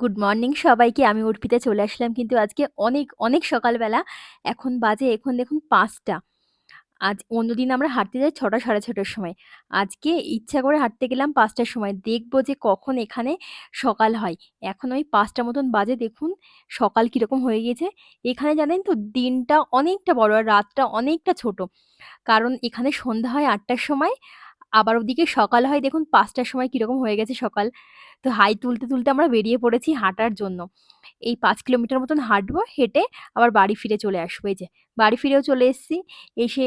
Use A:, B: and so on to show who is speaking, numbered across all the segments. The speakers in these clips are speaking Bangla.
A: গুড মর্নিং সবাইকে। আমি অর্পিতা চলে আসলাম কিন্তু আজকে অনেক, অনেক সকালবেলা। এখন বাজে এখন দেখুন পাঁচটা আজ অন্যদিন আমরা হাঁটতে যাই ছটা সাড়ে ছটার সময়। আজকে ইচ্ছা করে হাঁটতে গেলাম পাঁচটার সময়। দেখব যে কখন এখানে সকাল হয়। এখন ওই পাঁচটা মতন বাজে দেখুন সকাল কীরকম হয়ে গিয়েছে। এখানে জানেন তো দিনটা অনেকটা বড় আর রাতটা অনেকটা ছোট। কারণ এখানে সন্ধ্যা হয় আটটার সময়। আবার ওদিকে সকাল হয় দেখুন পাঁচটার সময় কীরকম হয়ে গেছে সকাল। তো হাই তুলতে, তুলতে আমরা বেরিয়ে পড়েছি হাঁটার জন্য। এই পাঁচ কিলোমিটার মতন হাঁটবো, হেঁটে আবার বাড়ি ফিরে চলে আসব এই যে। বাড়ি ফিরেও চলে এসেছি। এসে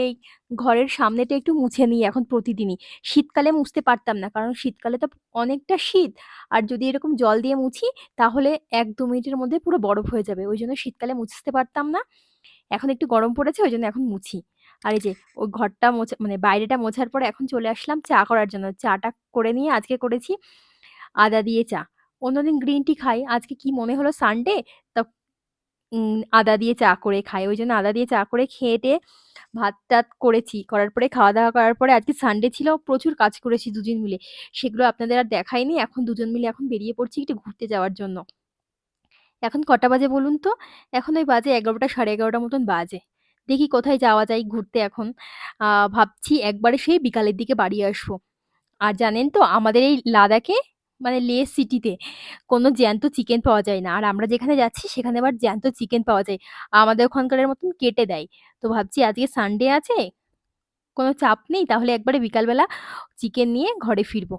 A: ঘরের সামনেটা একটু মুছে নিই এখন প্রতিদিনই। শীতকালে মুছতে পারতাম না। কারণ শীতকালে তো অনেকটা শীত। আর যদি এরকম জল দিয়ে মুছি তাহলে ১-২ মিনিটের মধ্যে পুরো বরফ হয়ে যাবে। ওই জন্য শীতকালে মুছতে পারতাম না। এখন একটু গরম পড়েছে ওই জন্য এখন মুছি। আর এই যে ওই ঘরটা মোছা মানে বাইরেটা মোছার পরে এখন চলে আসলাম চা করার জন্য। চাটা করে নিয়ে আজকে করেছি আদা দিয়ে চা। অন্যদিন গ্রিন টি খাই। আজকে কি মনে হলো সানডে তা আদা দিয়ে চা করে খাই। ওই জন্য আদা দিয়ে চা করে খেয়ে-টেয়ে ভাত-টাত করেছি। করার পরে, খাওয়া-দাওয়া করার পরে আজকে সানডে ছিল প্রচুর কাজ করেছি দুজন মিলে। সেগুলো আপনাদের আর দেখাইনি। এখন দুজন মিলে এখন বেরিয়ে পড়ছি একটু ঘুরতে যাওয়ার জন্য। এখন কটা বাজে বলুন তো? এখন ওই বাজে ১১টা ১১:৩০ মতন বাজে। দেখি কোথায় যাওয়া যায় ঘুরতে এখন। ভাবছি একবারে সেই বিকালের দিকে বাড়ি আসব। আর জানেন তো আমাদের এই লাদাখে মানে লে সিটিতে কোনো জ্যান্ত চিকেন পাওয়া যায় না। আর আমরা যেখানে যাচ্ছি সেখানে আবার জ্যান্ত চিকেন পাওয়া যায়। আমাদের ওখানকারের মতন কেটে দেয়। তো ভাবছি আজকে সানডে আছে, কোনো চাপ নেই তাহলে একবারে বিকালবেলা চিকেন নিয়ে ঘরে ফিরবো।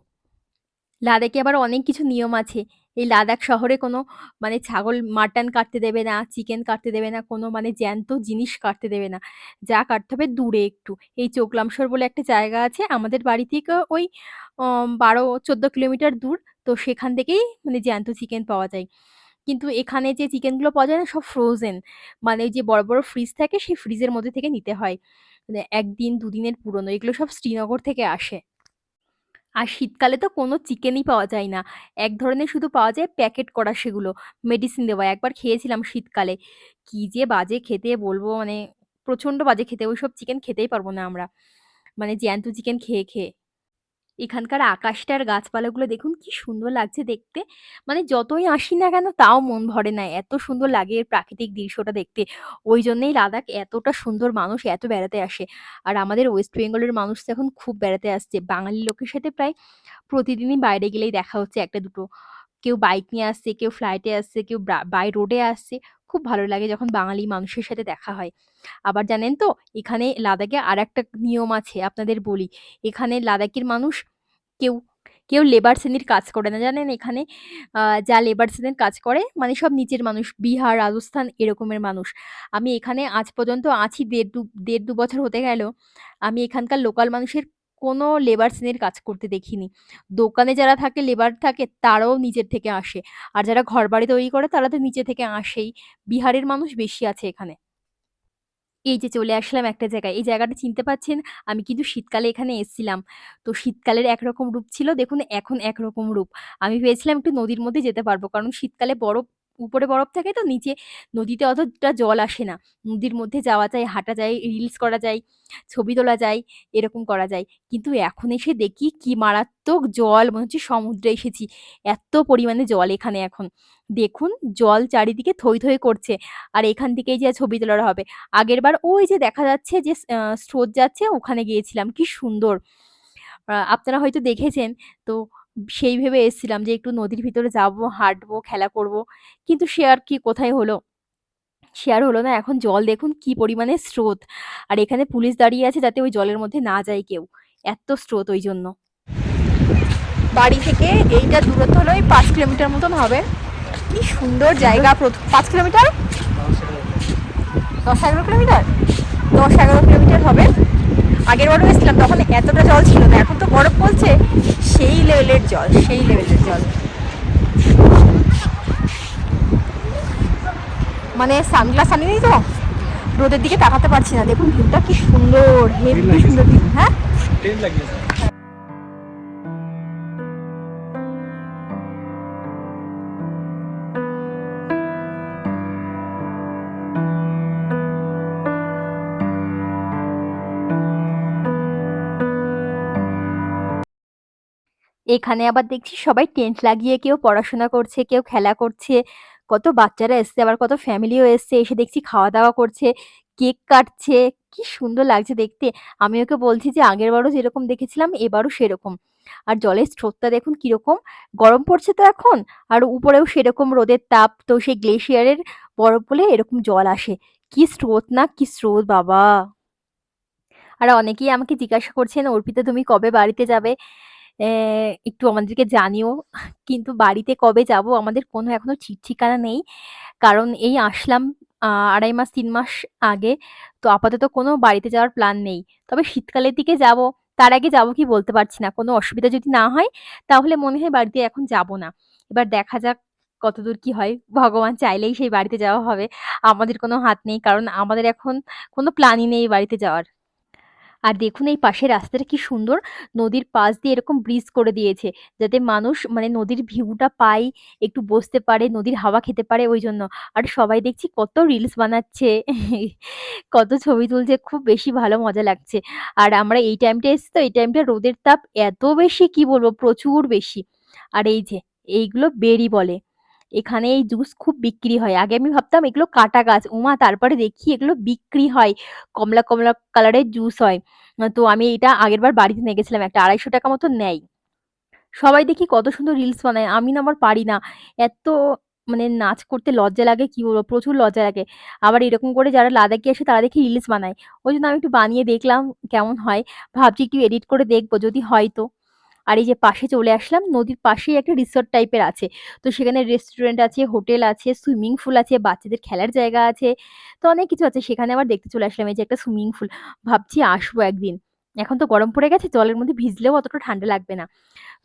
A: লাদাখে আবার অনেক কিছু নিয়ম আছে। এই লাদাখ শহরে কোনো মানে ছাগল মাটন কাটতে দেবে না, চিকেন কাটতে দেবে না, কোনো মানে জ্যান্ত জিনিস কাটতে দেবে না। যা কাটতে হবে দূরে একটু। এই চোকলামশর বলে একটা জায়গা আছে আমাদের বাড়ি থেকে ওই বারো ১২-১৪ কিলোমিটার দূর। তো সেখান থেকেই মানে জ্যান্ত চিকেন পাওয়া যায়। কিন্তু এখানে যে চিকেনগুলো পাওয়া যায় না সব ফ্রোজেন। মানে যে বড়, বড় ফ্রিজ থাকে সেই ফ্রিজের মধ্যে থেকে নিতে হয়। মানে একদিন দুদিনের পুরনো। এগুলো সব শ্রীনগর থেকে আসে। আর শীতকালে তো কোনো চিকেনই পাওয়া যায় না। এক ধরনের শুধু পাওয়া যায় প্যাকেট করা সেগুলো। মেডিসিন দেওয়া। একবার খেয়েছিলাম শীতকালে। কি যে বাজে খেতে বলব মানে প্রচণ্ড বাজে খেতে। ওইসব চিকেন খেতেই পারব না আমরা। মানে জ্যান্ত চিকেন খেয়ে, খেয়ে। এখানকার আকাশটা আর গাছপালাগুলো দেখুন কি সুন্দর লাগছে দেখতে। মানে যতই আসি না কেন তাও মন ভরে না। এত সুন্দর লাগে এর প্রাকৃতিক দৃশ্যটা দেখতে। ওইজন্যেই লাদাখ এতটা সুন্দর মানুষ এত বেড়াতে আসে। আর আমাদের ওয়েস্ট বেঙ্গলের মানুষ তো এখন খুব বেড়াতে আসছে। বাঙালি লোকের সাথে প্রায় প্রতিদিনই বাইরে গেলেই দেখা হচ্ছে ১টা-২টো। কেউ বাইক নিয়ে আসছে, কেউ ফ্লাইটে আসছে, কেউ বাই রোডে আসছে। খুব ভালো লাগে যখন বাঙালি মানুষের সাথে দেখা হয়। আবার জানেন তো এখানে লাদাখে আর একটা নিয়ম আছে আপনাদের বলি। এখানে লাদাখের মানুষ কেউ, কেউ লেবার শ্রেণির কাজ করে না জানেন এখানে যা লেবার শ্রেণির কাজ করে মানে সব নিচের মানুষ। বিহার, রাজস্থান এরকমের মানুষ। আমি এখানে আজ পর্যন্ত আছি দেড় দু দেড় দু বছর হতে গেল। আমি এখানকার লোকাল মানুষের কোনো লেবার শ্রেণির কাজ করতে দেখিনি। দোকানে যারা থাকে লেবার থাকে, তারাও নিচের থেকে আসে। আর যারা ঘর বাড়ি তৈরি করে, তারা তো নিচে থেকে আসেই। বিহারের মানুষ বেশি আছে এখানে। এই যে চলে আসলাম একটা জায়গায়। এই জায়গাটা চিনতে পারছেন? আমি কিন্তু শীতকালে এখানে এসছিলাম। তো শীতকালের একরকম রূপ ছিল দেখুন, এখন একরকম রূপ। আমি ভেবেছিলাম একটু নদীর মধ্যে যেতে পারব। কারণ শীতকালে বরফ উপরে বরফ থাকে তো নিচে নদীতে অতটা জল আসে না। নদীর মধ্যে যাওয়া যায়, হাঁটা যায়, রিলস করা যায়, ছবি তোলা যায়, এরকম করা যায়। কিন্তু এখন এসে দেখি কি মারাত্মক জল মনে হচ্ছে সমুদ্রে এসেছি। এত পরিমাণে জল এখানে এখন। দেখুন জল চারিদিকে থই, থই করছে। আর এখান থেকেই যে ছবি তোলার হবে। আগেরবার ওই যে দেখা যাচ্ছে যে স্রোত যাচ্ছে ওখানে গিয়েছিলাম। কি সুন্দর! আপনারা হয়তো দেখেছেন। তো সেই ভেবে এসছিলাম যে একটু নদীর ভিতরে যাব, হাঁটবো, খেলা করব। কিন্তু সে আর কি কোথায় হলো? সে আর হলো না। এখন জল দেখুন কি পরিমাণে স্রোত। আর এখানে পুলিশ দাঁড়িয়ে আছে যাতে ওই জলের মধ্যে না যায় কেউ। এত্ত স্রোত ওই জন্য বাড়ি থেকে এইটা দূরত্ব হলো এই পাঁচ কিলোমিটার মতন হবে। কি সুন্দর জায়গা পাঁচ কিলোমিটার? দশ এগারো কিলোমিটার? দশ এগারো কিলোমিটার হবে। আগেরবারও এসছিলাম তখন এতটা জল ছিল না। এখন তো বরফ পড়ছে। লেভেলের জল, সেই লেভেলের জল। মানে সানগ্লাস আনিনি তো। রোদের দিকে তাকাতে পারছি না। দেখুন ভিউটা কি সুন্দর, হেভি সুন্দর। হ্যাঁ? এখানে আবার দেখছি সবাই টেন্ট লাগিয়ে কেউ পড়াশোনা করছে, কেউ খেলা করছে। কত বাচ্চারা এসছে, আবার কত ফ্যামিলিও এসছে। এসে দেখছি খাওয়া-দাওয়া করছে, কেক কাটছে। কি সুন্দর লাগছে দেখতে। আমি ওকে বলছি যে, "আগেরবারও যেরকম দেখেছিলাম এবারও সেরকম।" আর জলের স্রোতটা দেখুন কীরকম। গরম পড়ছে তো এখন, আর উপরেও সেরকম রোদের তাপ। তো সেই গ্লেশিয়ারের বরফ গলে এরকম জল আসে। কি স্রোত না, কি স্রোত বাবা! আর অনেকেই আমাকে জিজ্ঞাসা করছেন, "অর্পিতা তুমি কবে বাড়িতে যাবে? একটু আমাদেরকে জানিও।" কিন্তু বাড়িতে কবে যাব আমাদের কোনো এখনও ঠিক ঠিকানা নেই। কারণ এই আসলাম আড়াই মাস, তিন মাস আগে। তো আপাতত কোনো বাড়িতে যাওয়ার প্ল্যান নেই। তবে শীতকালের দিকে যাব। তার আগে যাব কি বলতে পারছি না। কোনো অসুবিধা যদি না হয়, তাহলে মনে হয় বাড়িতে এখন যাব না। এবার দেখা যাক কতদূর কি হয়। ভগবান চাইলেই সেই বাড়িতে যাওয়া হবে। আমাদের কোনো হাত নেই। কারণ আমাদের এখন কোনো প্ল্যানই নেই বাড়িতে যাওয়ার। আর দেখুন এই পাশের রাস্তাটা কি সুন্দর। নদীর পাশ দিয়ে এরকম ব্রিজ করে দিয়েছে। যাতে মানুষ মানে নদীর ভিউটা পায়, একটু বসতে পারে, নদীর হাওয়া খেতে পারে ওই জন্য আর সবাই দেখছি কত রিলস বানাচ্ছে, কত ছবি তুলছে। খুব বেশি ভালো মজা লাগছে। আর আমরা এই টাইমটা এসেছি তো এই টাইমটা রোদের তাপ এত বেশি কি বলব প্রচুর বেশি। আর এই যে এইগুলো বেরি বলে। এখানে এই জুস খুব বিক্রি হয়। আগে আমি ভাবতাম এগুলো কাটা গাছ। উমা তারপরে দেখি এগুলো বিক্রি হয়। কমলা, কমলা কালারের জুস হয়। তো আমি এটা আগেরবার বাড়িতে নিয়ে গেছিলাম একটা ৳২৫০ মতো নেয়। সবাই দেখি কত সুন্দর রিলস বানায়। আমি না আমার পারি না। এত মানে নাচ করতে লজ্জা লাগে কি বলব? প্রচুর লজ্জা লাগে। আবার এরকম করে যারা লাদাখে আসে তারা দেখি রিলস বানায়। ওই জন্য আমি একটু বানিয়ে দেখলাম কেমন হয়। ভাবছি একটু এডিট করে দেখব যদি হয় তো। আর এই যে পাশে চলে আসলাম। নদীর পাশেই একটা রিসোর্ট টাইপের আছে। তো সেখানে রেস্টুরেন্ট আছে, হোটেল আছে, সুইমিং পুল আছে, বাচ্চাদের খেলার জায়গা আছে। তো অনেক কিছু আছে। সেখানে আবার দেখতে চলে আসলাম এই যে একটা সুইমিং পুল। ভাবছি আসব একদিন। এখন তো গরম পড়ে গেছে, জলের মধ্যে ভিজলেও অতটা ঠান্ডা লাগবে না।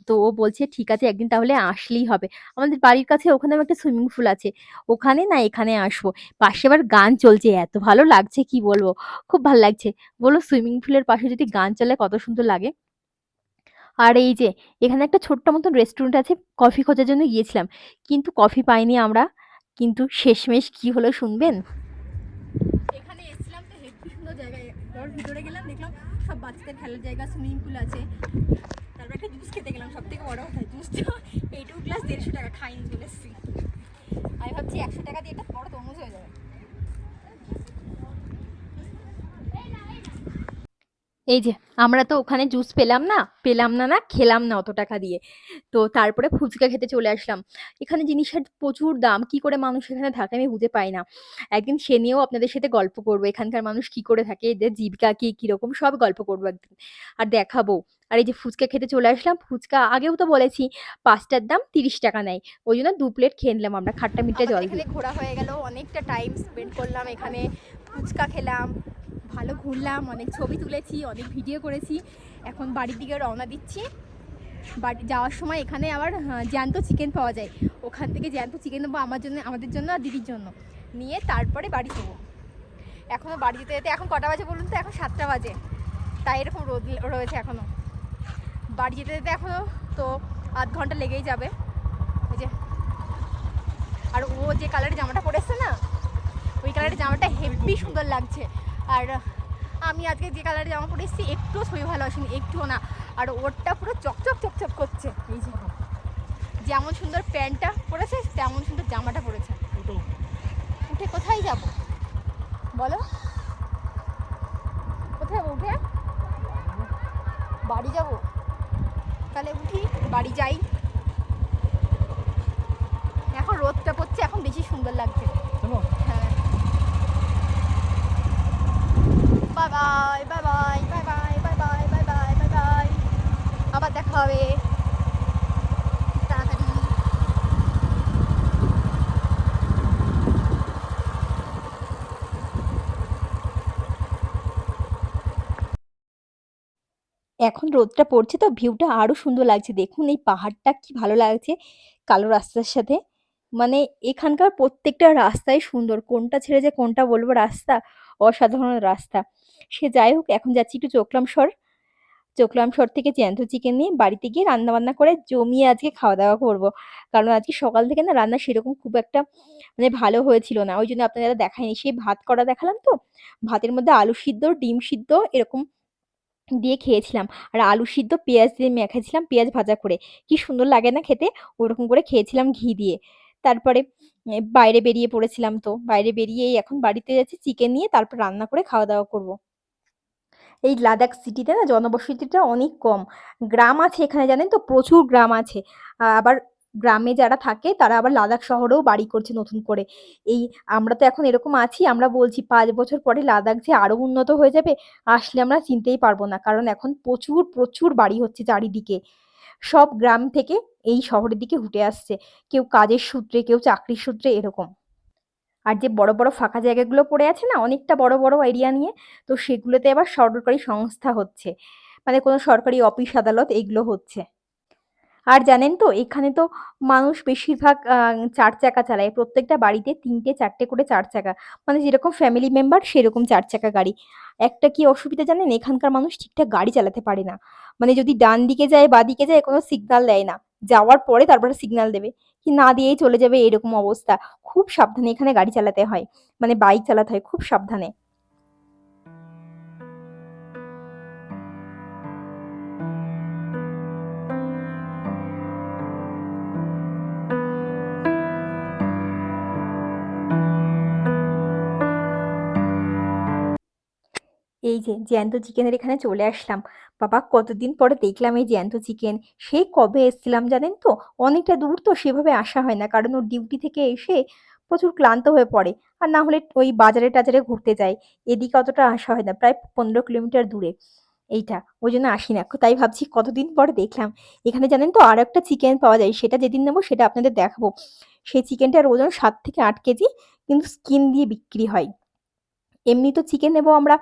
A: তো ও বলছে, "ঠিক আছে একদিন তাহলে আসলেই হবে।" আমাদের বাড়ির কাছে ওখানেও একটা সুইমিং পুল আছে। ওখানে না এখানে আসব। পাশে আবার গান চলছে। এত ভালো লাগছে কি বলব? খুব ভালো লাগছে। বলো সুইমিং পুলের পাশে যদি গান চলে কত সুন্দর লাগে। আর এই যে এখানে একটা ছোট্ট মতন রেস্টুরেন্ট আছে। কফি খোঁজার জন্য গিয়েছিলাম। কিন্তু কফি পাইনি আমরা। কিন্তু শেষমেশ কি হলো শুনবেন? এখানে এসেছিলাম তো সুন্দর জায়গায়। ভিতরে গেলাম দেখলাম সব বাচ্চাদের খেলার জায়গা, সুইমিং পুল আছে। তারপর একটা জুস খেতে গেলাম। সব থেকে বড় কথা জুসটা এইটুকু গ্লাস ৳১৫০ খাইনি চলে এসেছি। আমি ভাবছি ৳১০০ দিয়ে একটা বড় তরমুজ হয়ে যাবে। এই যে আমরা তো ওখানে জুস পেলাম না। পেলাম না, না খেলাম না অত টাকা দিয়ে। তো তারপরে ফুচকা খেতে চলে আসলাম। এখানে জিনিসের প্রচুর দাম। কি করে মানুষ এখানে থাকে আমি বুঝে পাই না। একদিন সে নিয়েও আপনাদের সাথে গল্প করব। এখানকার মানুষ কি করে থাকে, এদের জীবিকা কি, কীরকম সব গল্প করব একদিন। আর দেখাবো। আর এই যে ফুচকা খেতে চলে আসলাম। ফুচকা আগেও তো বলেছি পাঁচটার দাম তিরিশ টাকা নেয়। ওই জন্য দু প্লেট খেয়ে নিলাম আমরা খাট্টা মিঠা জল দিয়ে। ঘোরা হয়ে গেল। অনেকটা টাইম স্পেন্ড করলাম এখানে। ফুচকা খেলাম। ভালো ঘুরলাম, অনেক ছবি তুলেছি, অনেক ভিডিও করেছি। এখন বাড়ির দিকে রওনা দিচ্ছি। বাড়ি যাওয়ার সময় এখানে আবার হ্যাঁ, জ্যান্ত চিকেন পাওয়া যায়। ওখান থেকে জ্যান্ত চিকেন নেব আমার জন্য আমাদের জন্য আর দিদির জন্য। নিয়ে তারপরে বাড়ি যাব। এখনও বাড়ি যেতে যেতে এখন কটা বাজে বলুন তো? এখন সাতটা বাজে। তাই এরকম রোদ রয়েছে এখনও। বাড়ি যেতে যেতে এখনও তো আধ ঘণ্টা লেগেই যাবে। ওই যে আর ও যে কালারের জামাটা পরেছে না? ওই কালারের জামাটা হেভি সুন্দর লাগছে। আর আমি আজকে যে কালারের জামা পরে এসেছি একটুও ছবি ভালো আসেনি, একটুও না। আর ওরটা পুরো চকচক চকচক করছে। এই যেমন সুন্দর প্যান্টটা পরেছে, তেমন সুন্দর জামাটা পরেছে। এখন রোদটা পড়ছে তো ভিউটা আরও সুন্দর লাগছে। দেখুন এই পাহাড়টা কি ভালো লাগছে কালো রাস্তার সাথে। মানে এখানকার প্রত্যেকটা রাস্তাই সুন্দর। কোনটা ছেড়ে যে কোনটা বলব রাস্তা, অসাধারণ রাস্তা। সে যাই হোক এখন যাচ্ছি একটু চোকলামসর। চোকলামসর থেকে জ্যান্ত চিকেন নিয়ে বাড়িতে গিয়ে রান্না বান্না করে জমিয়ে আজকে খাওয়া-দাওয়া করব। কারণ আজকে সকাল থেকে না রান্না সেরকম খুব একটা মানে ভালো হয়েছিল না। ওইজন্য আপনাদের দেখাইনি। সেই ভাত করা দেখালাম তো? ভাতের মধ্যে আলু সিদ্ধ, ডিম সিদ্ধ এরকম দিয়ে খেয়েছিলাম। আর আলু সিদ্ধ, পেঁয়াজ দিয়ে মেখেছিলাম, পেঁয়াজ ভাজা করে। কি সুন্দর লাগে না খেতে? ওরকম করে খেয়েছিলাম ঘি দিয়ে। তারপরে বাইরে বেরিয়ে পড়েছিলাম তো। বাইরে বেরিয়ে এখন বাড়িতে যাচ্ছি, চিকেন নিয়ে তারপর রান্না করে খাওয়া দাওয়া করব। এই লাদাখ সিটিতে না জনবসতিটা অনেক কম। গ্রাম আছে এখানে জানেন তো? প্রচুর গ্রাম আছে। আবার গ্রামে যারা থাকে, তারা আবার লাদাখ শহরেও বাড়ি করছে নতুন করে। এই আমরা তো এখন এরকম আছি, আমরা বলছি পাঁচ বছর পরে লাদাখ যে আরও উন্নত হয়ে যাবে, আসলে আমরা চিনতেই পারব না। কারণ এখন প্রচুর প্রচুর বাড়ি হচ্ছে চারিদিকে। সব গ্রাম থেকে এই শহরের দিকে উঠে আসছে। কেউ কাজের সূত্রে, কেউ চাকরির সূত্রে এরকম। আর যে বড় বড় ফাঁকা জায়গাগুলো পড়ে আছে না, অনেকটা বড় বড় এরিয়া নিয়ে, তো সেগুলোতে আবার সরকারি সংস্থা হচ্ছে। মানে কোনো সরকারি অফিস, আদালত এইগুলো হচ্ছে। আর জানেন তো, এখানে তো মানুষ বেশিরভাগ চার চাকা চালায়। প্রত্যেকটা বাড়িতে তিনটে, চারটে করে চার চাকা। মানে যেরকম ফ্যামিলি মেম্বার সেরকম চার চাকা গাড়ি। একটা কি অসুবিধা জানেন? এখানকার মানুষ ঠিকঠাক গাড়ি চালাতে পারে না। মানে যদি ডান দিকে যায়, বা দিকে যায়, কোনো সিগনাল দেয় না। যাওয়ার পরে তারপরে সিগনাল দেবে কি, না দিয়েই চলে যাবে, এরকম অবস্থা। খুব সাবধানে এখানে গাড়ি চালাতে হয়। মানে বাইক চালাতে হয়, খুব সাবধানে। এই যে জ্যান্ত চিকেনের এখানে চলে আসলাম। বাবা, কতদিন পরে দেখলাম এই জ্যান্ত চিকেন। সেই কবে এসছিলাম জানেন তো? অনেকটা দূর তো সেভাবে আসা হয় না, কারণ ওর ডিউটি থেকে এসে প্রচুর ক্লান্ত হয়ে পড়ে। আর না হলে ওই বাজারে টাজারে ঘুরতে যায়। এদিকে অতটা আসা হয় না, প্রায় পনেরো কিলোমিটার দূরে। এইটা, ওই জন্য আসি না। তাই ভাবছি কতদিন পরে দেখলাম। এখানে জানেন তো আর একটা চিকেন পাওয়া যায়, সেটা যেদিন নেব সেটা আপনাদের দেখাবো। সেই চিকেনটার ওজন সাত থেকে আট কেজি, কিন্তু স্কিন দিয়ে বিক্রি হয়। এমনি তো চিকেন নেব আমরা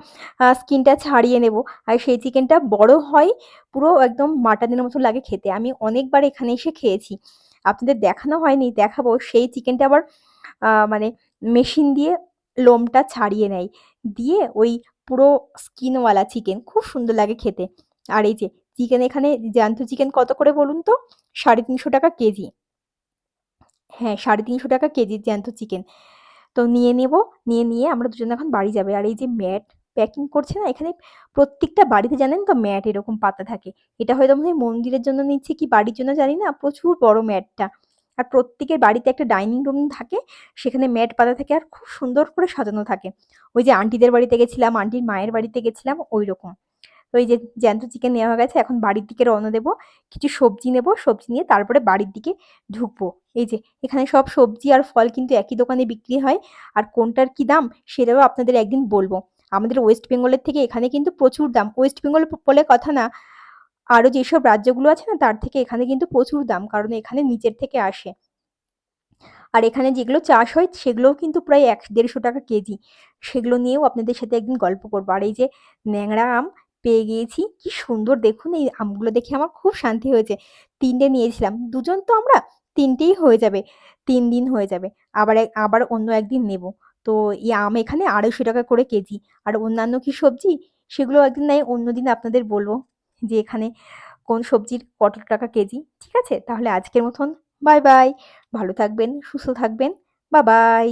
A: স্কিনটা ছাড়িয়ে নেব। আর সেই চিকেনটা বড় হয়, পুরো একদম মাটনের মতো লাগে খেতে। আমি অনেকবার এখানে এসে খেয়েছি। আপনাদের দেখানো হয়নি, দেখাবো। সেই চিকেনটা আবার মানে মেশিন দিয়ে লোমটা ছাড়িয়ে নেয়। দিয়ে ওই পুরো স্কিনওয়ালা চিকেন খুব সুন্দর লাগে খেতে। আর এই যে চিকেন এখানে, জ্যান্ত চিকেন কত করে বলুন তো? সাড়ে তিনশো টাকা কেজি। হ্যাঁ সাড়ে তিনশো টাকা কেজি জ্যান্ত চিকেন তো নিয়ে নেব, নিয়ে নিয়ে আমরা দুজন এখন বাড়ি যাবে। আর এই যে ম্যাট প্যাকিং করছে না, এখানে প্রত্যেকটা বাড়িতে জানেন তো ম্যাট এরকম পাতা থাকে। এটা হয়তো মনে হয় মন্দিরের জন্য নিচ্ছে কি বাড়ির জন্য জানি না, প্রচুর বড় ম্যাটটা। আর প্রত্যেকের বাড়িতে একটা ডাইনিং রুম থাকে, সেখানে ম্যাট পাতা থাকে আর খুব সুন্দর করে সাজানো থাকে। ওই যে আন্টিদের বাড়িতে গেছিলাম, আন্টির মায়ের বাড়িতে গেছিলাম ওই রকম এই যে জ্যান্ত চিকেন নেওয়া গেছে, এখন বাড়ির দিকে রওনা দেবো। কিছু সবজি নেব, সবজি নিয়ে তারপরে বাড়ির দিকে ঢুকবো। এই যে এখানে সব সবজি আর ফল কিন্তু একই দোকানে বিক্রি হয়। আর কোনটার কি দাম সেটাও আপনাদের একদিন বলব। আমাদের ওয়েস্ট বেঙ্গলের থেকে এখানে কিন্তু প্রচুর দাম। ওয়েস্ট বেঙ্গল বলে কথা না, আরও যেসব রাজ্যগুলো আছে না, তার থেকে এখানে কিন্তু প্রচুর দাম, কারণ এখানে নিচের থেকে আসে। আর এখানে যেগুলো চাষ হয়, সেগুলোও কিন্তু প্রায় এক দেড়শো টাকা কেজি। সেগুলো নিয়েও আপনাদের সাথে একদিন গল্প করব। আর এই যে ন্যাংরা আম পেয়ে গিয়েছি। কি সুন্দর দেখুন, এই আমগুলো দেখে আমার খুব শান্তি হয়েছে। তিনটে নিয়েছিলাম। দুজন তো আমরা তিনটেই হয়ে যাবে, তিন দিন হয়ে যাবে। আবার আবার অন্য একদিন নেব। তো এই আম এখানে আড়াইশো টাকা করে কেজি। আর অন্যান্য কি সবজি? সেগুলো একদিন নাই অন্যদিন আপনাদের বলব যে এখানে কোন সবজির কত টাকা কেজি। ঠিক আছে? তাহলে আজকের মতন বাই বাই। ভালো থাকবেন, সুস্থ থাকবেন। বা বাই।